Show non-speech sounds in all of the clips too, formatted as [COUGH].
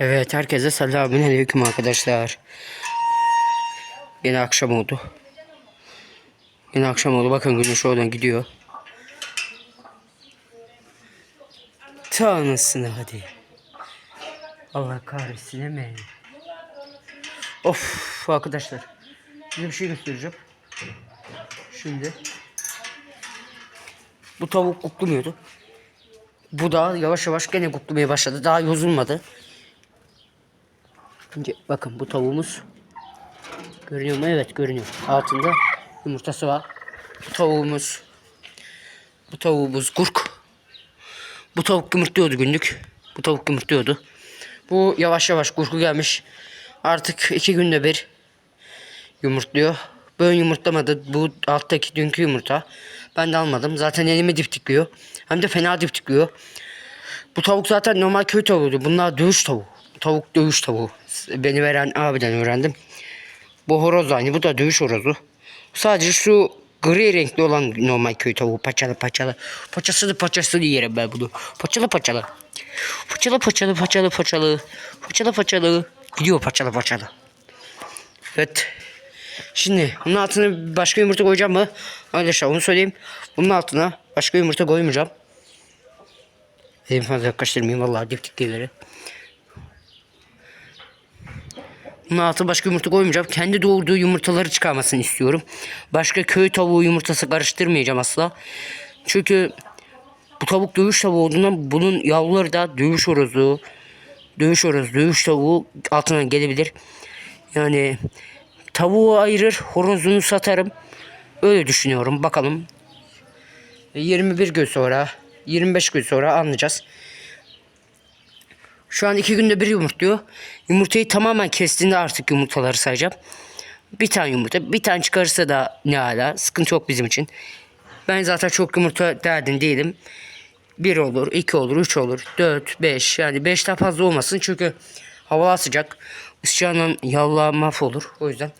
Evet herkese selamünaleyküm arkadaşlar. Yine akşam oldu. Yine akşam oldu. Bakın güneş oradan gidiyor. Tanrısını hadi. Allah kahretsin hemen. Of arkadaşlar. Size bir şey göstereceğim. Şimdi. Bu tavuk kuklumuyordu. Bu da yavaş yavaş gene kuklamaya başladı. Daha yozulmadı. Şimdi bakın bu tavuğumuz görünüyor mu? Evet görünüyor. Altında yumurtası var. Bu tavuğumuz bu tavuğumuz kurk. Bu tavuk yumurtluyordu günlük. Bu tavuk yumurtluyordu. Bu yavaş yavaş kurku gelmiş. Artık iki günde bir yumurtluyor. Böyle yumurtlamadı. Bu alttaki dünkü yumurta. Ben de almadım. Zaten elimi diptikliyor. Hem de fena diptikliyor. Bu tavuk zaten normal köy tavuğuydu. Bunlar dövüş tavuğu. Tavuk dövüş tavuğu. Beni veren abiden öğrendim. Bu horoz aynı. Bu da dövüş horozu. Sadece şu gri renkli olan normal köy tavuğu. Paçalı paçalı. Paçasını paçasını yerim ben bunu. Paçalı paçalı. Paçalı paçalı paçalı paçalı. Paçalı paçalı. Gidiyor paçalı paçalı. Evet. Şimdi bunun altına başka yumurta koyacağım mı? Arkadaşlar onu söyleyeyim. Bunun altına başka yumurta koymayacağım. Elim fazla yaklaştırmayayım vallahi diptikleri. Bunun altına başka yumurta koymayacağım. Kendi doğurduğu yumurtaları çıkarmasını istiyorum. Başka köy tavuğu yumurtası karıştırmayacağım asla. Çünkü bu tavuk dövüş tavuğu olduğundan bunun yavruları da dövüş horozu, dövüş horozu, dövüş tavuğu altına gelebilir. Yani tavuğu ayırır, horozunu satarım. Öyle düşünüyorum. Bakalım. 21 gün sonra, 25 gün sonra anlayacağız. Şu an iki günde bir yumurtluyor. Yumurtayı tamamen kestiğinde artık yumurtaları sayacağım. Bir tane yumurta. Bir tane çıkarırsa da ne hala. Sıkıntı yok bizim için. Ben zaten çok yumurta derdin değilim. Bir olur, iki olur, üç olur, dört, beş. Yani beşten fazla olmasın. Çünkü hava sıcak. Isıcağından yavrular mahvolur. O yüzden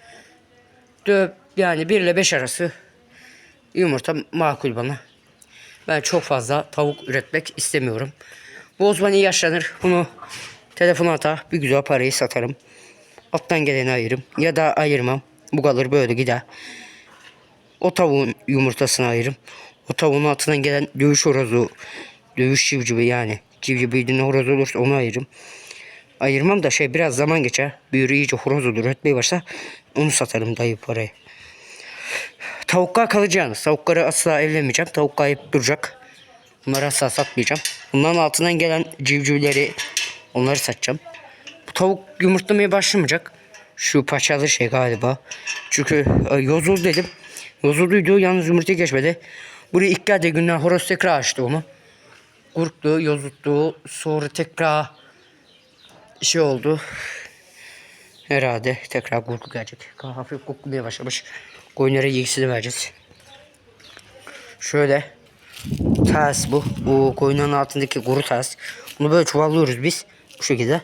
dört, yani bir ile beş arası yumurta makul bana. Ben çok fazla tavuk üretmek istemiyorum. Zaman iyi yaşlanır. Bunu telefona atar. Bir güzel parayı satarım. Alttan geleni ayırırım. Ya da ayırmam. Bu kalır böyle gider. O tavuğun yumurtasını ayırırım. O tavuğun altından gelen dövüş horozu, dövüş civcivi yani. Civcivi horoz olursa onu ayırırım. Ayırmam da şey biraz zaman geçer. Büyür iyice horoz olur. Ötmeye başlar. Onu satarım dayı parayı. Tavuklar kalacağınız. Tavukları asla evlenmeyeceğim. Tavuk kayıp duracak. Bunları asla satmayacağım. Bunların altından gelen civcivleri onları satacağım. Bu tavuk yumurtlamaya başlamayacak. Şu paçalı şey galiba. Çünkü e, yozul dedim. Yozuluydu yalnız yumurta geçmedi. Buraya ilk geldiği günden horoz tekrar açtı onu. Kurktu, yozuttu. Sonra tekrar şey oldu. Herhalde tekrar kurku gelecek. Hafif kokmaya başlamış. Koyunlara yegisini vereceğiz. Şöyle ters bu. Bu koyunun altındaki kuru ters. Bunu böyle çuvallıyoruz biz. Bu şekilde.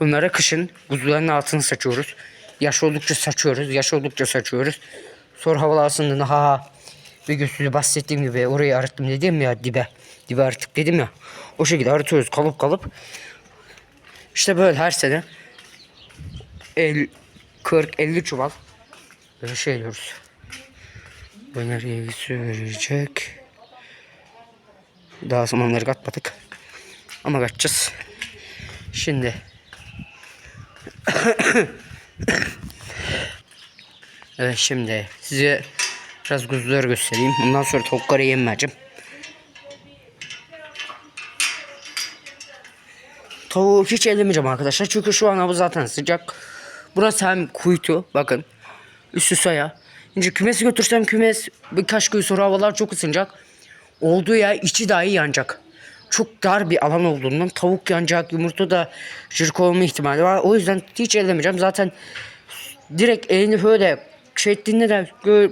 Bunları kışın kuzuların altını saçıyoruz. Yaş oldukça saçıyoruz. Yaş oldukça saçıyoruz. Sonra havalar ısındığında ha ha. Bir gün size bahsettiğim gibi orayı arıttım dedim ya dibe. Dibe arıttık dedim ya. O şekilde arıtıyoruz kalıp kalıp. İşte böyle her sene. El, 40-50 çuval. Böyle şey diyoruz. Bu nereye verecek? Daha zamanları katmadık. Ama kaçacağız. Şimdi. [COUGHS] evet şimdi size biraz kuzuları göstereyim. Ondan sonra tavukları yem vereceğim. Tavuğu hiç ellemeyeceğim arkadaşlar. Çünkü şu an hava zaten sıcak. Burası hem kuytu. Bakın. Üstü soya. Şimdi kümesi götürsem kümes birkaç gün sonra havalar çok ısınacak. Olduğu yer içi dahi yanacak. Çok dar bir alan olduğundan tavuk yanacak, yumurta da jırk olma ihtimali var. O yüzden hiç ellemeyeceğim. Zaten direkt elini böyle şey ettiğinde de gö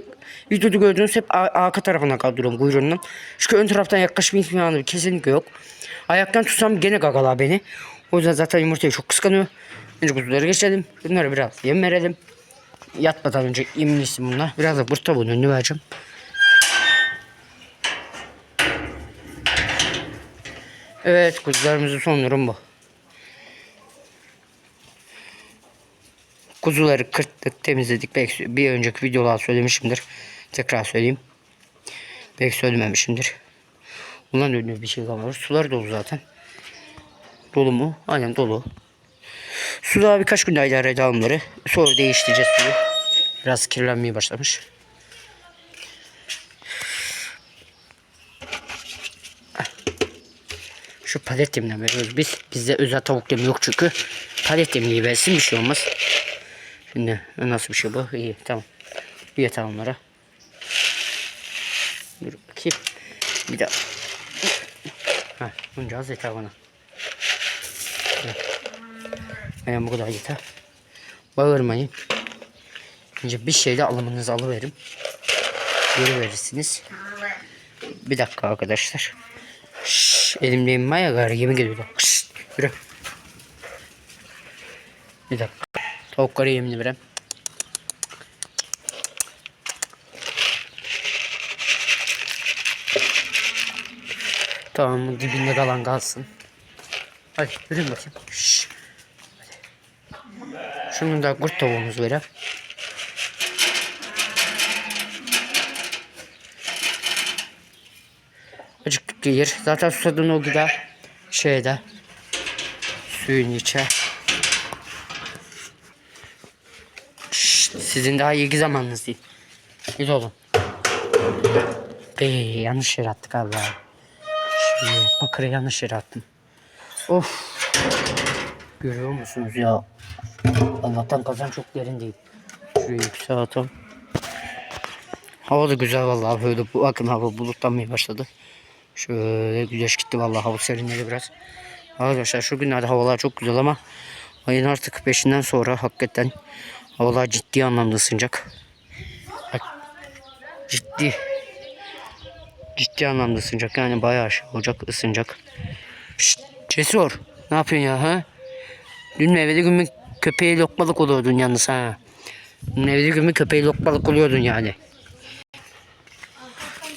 videoda gördüğünüz hep ar- arka tarafına kaldırıyorum kuyruğundan. Çünkü ön taraftan yaklaşma ihtimali kesinlikle yok. Ayaktan tutsam gene gagalar beni. O yüzden zaten yumurtayı çok kıskanıyor. Önce kuzuları geçelim. Bunları biraz yem verelim. Yatmadan önce yeminlisin bunlar. Biraz da bırt tavuğun önünü vereceğim. Evet kuzularımızın son durum bu. Kuzuları kırttık, temizledik. Belki bir önceki videolar söylemişimdir. Tekrar söyleyeyim. Belki söylememişimdir. Bundan önüne bir şey kalmadı. Sular dolu zaten. Dolu mu? Aynen dolu. Su daha birkaç gün daha idare edelim. Sonra değiştireceğiz suyu. Biraz kirlenmeye başlamış. Şu palet yeminden veriyoruz biz. Bizde özel tavuk yemi yok çünkü. Palet yemliği versin bir şey olmaz. Şimdi nasıl bir şey bu? İyi tamam. Bir yeter onlara. Dur bakayım. Bir daha. Ha, bunca az yeter bana. Yani bu kadar yeter. Bağırmayın. Önce bir şeyle alımınızı alıverim. Geri verirsiniz. Bir dakika arkadaşlar. Şşş, elimdeyim maya gari yemin geliyordu. Şşş, yürü. Bir dakika. Tavukları yemin verem. Tamam dibinde kalan kalsın. Hadi yürüyün bakayım. Şşş. Şunun da kurt tavuğumuzu verem. Acıktık gelir. Zaten susadığın o gıda şeyde suyun içe. Şşt, sizin daha ilgi zamanınız değil. Git oğlum. Bey yanlış yere attık Allah. Şimdi bakırı yanlış yere attım. Of. Görüyor musunuz ya? Allah'tan kazan çok derin değil. Şuraya yükseltelim. Hava da güzel vallahi böyle bakın hava bulutlanmaya başladı. Şöyle güneş gitti vallahi hava serinledi biraz. Arkadaşlar şu günlerde havalar çok güzel ama ayın artık 5'inden sonra hakikaten havalar ciddi anlamda ısınacak. Ciddi ciddi anlamda ısınacak yani bayağı şey olacak ısınacak. Şşt, Cesur ne yapıyorsun ya ha? Dün evveli gün köpeği lokmalık oluyordun yalnız ha. Dün evveli gün köpeği lokmalık oluyordun yani.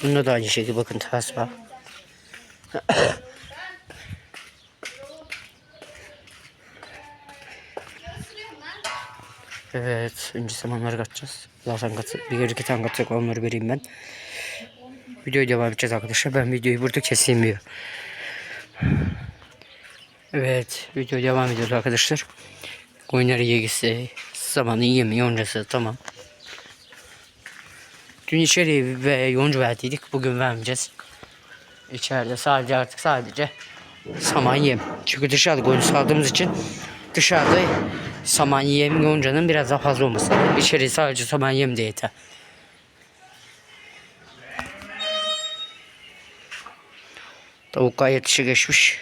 Bunda da aynı şekilde bakın tas. Evet, önce samanları katacağız. Zaten katı, bir iki tane katacak onları vereyim ben. Videoya devam edeceğiz arkadaşlar. Ben videoyu burada keseyim diyor. Evet, video devam ediyoruz arkadaşlar. Koyunları yegisi, samanı yemi, yoncası tamam. Dün içeri ve yonca verdiydik. Bugün vermeyeceğiz. İçeride sadece artık sadece saman yem. Çünkü dışarıda koyun saldığımız için dışarıda saman yem yoncanın biraz daha fazla olması. İçeri sadece saman yem de yeter. Tavuk gayet işe geçmiş.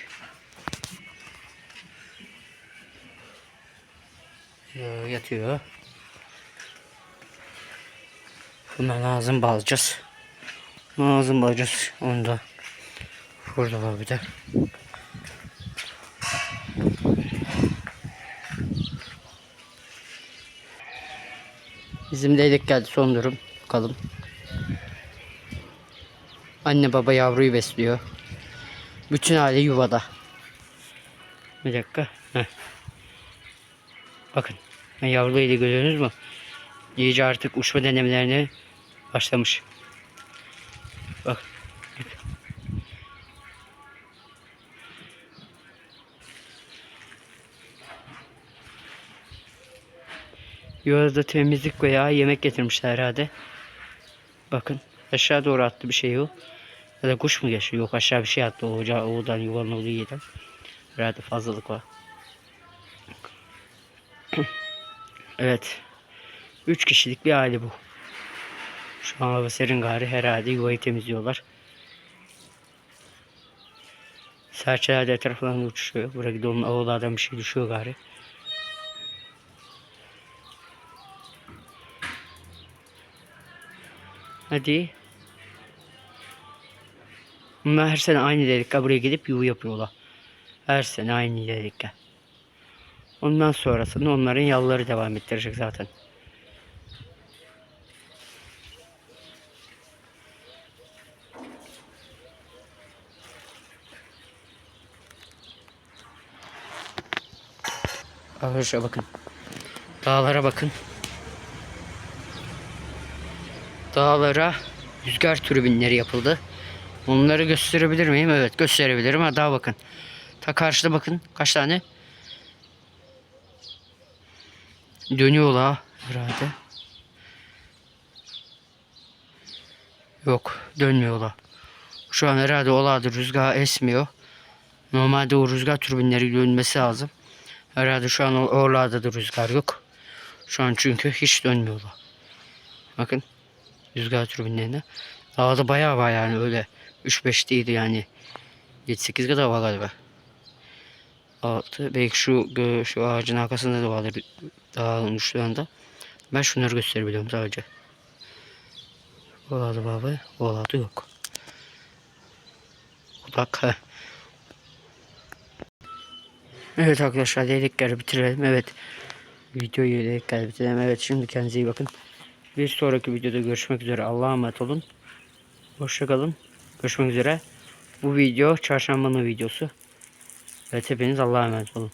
Ee, Yatıyor. Buna lazım bağlayacağız. Lazım bağlayacağız. Onu da burada var bir de. Bizim leylek geldi son durum. Bakalım. Anne baba yavruyu besliyor. Bütün aile yuvada. Bir dakika. Heh. Bakın. Yavruyu da görüyorsunuz mu? İyice artık uçma denemelerine başlamış. Bak. Yolda temizlik veya yemek getirmişler herhalde. Bakın aşağı doğru attı bir şey o. Ya da kuş mu geçiyor? Yok aşağı bir şey attı. Ocağı, oğudan yuvanın olduğu yerden. Herhalde fazlalık var. [CLEARS THROAT] evet. Üç kişilik bir aile bu. Şu an hava serin gari herhalde yuvayı temizliyorlar. Serçeler de etraflarında uçuşuyor. Buraya onun ağlardan bir şey düşüyor gari. Hadi. Bunlar her sene aynı delikle buraya gidip yuva yapıyorlar. Her sene aynı delikle. Ondan sonrasında onların yavruları devam ettirecek zaten. Arkadaşlar bakın. Dağlara bakın. Dağlara rüzgar türbinleri yapıldı. Onları gösterebilir miyim? Evet gösterebilirim. Ha daha bakın. Ta karşıda bakın. Kaç tane? Dönüyorlar herhalde. Yok dönmüyorlar. Şu an herhalde oladı rüzgar esmiyor. Normalde o rüzgar türbinleri dönmesi lazım. Herhalde şu an oralarda da rüzgar yok. Şu an çünkü hiç dönmüyorlar. Bakın rüzgar türbinlerine. Dağda bayağı var yani öyle 3-5 değildi yani. 7-8 kadar var galiba. 6 belki şu şu ağacın arkasında da vardır dağın uçlarında. Ben şunları gösterebiliyorum sadece. Oralarda var ve oralarda yok. Odak. Evet arkadaşlar dedikleri bitirelim. Evet. Videoyu dedikleri bitirelim. Evet şimdi kendinize iyi bakın. Bir sonraki videoda görüşmek üzere. Allah'a emanet olun. Hoşçakalın. Görüşmek üzere. Bu video çarşambanın videosu. Evet hepiniz Allah'a emanet olun.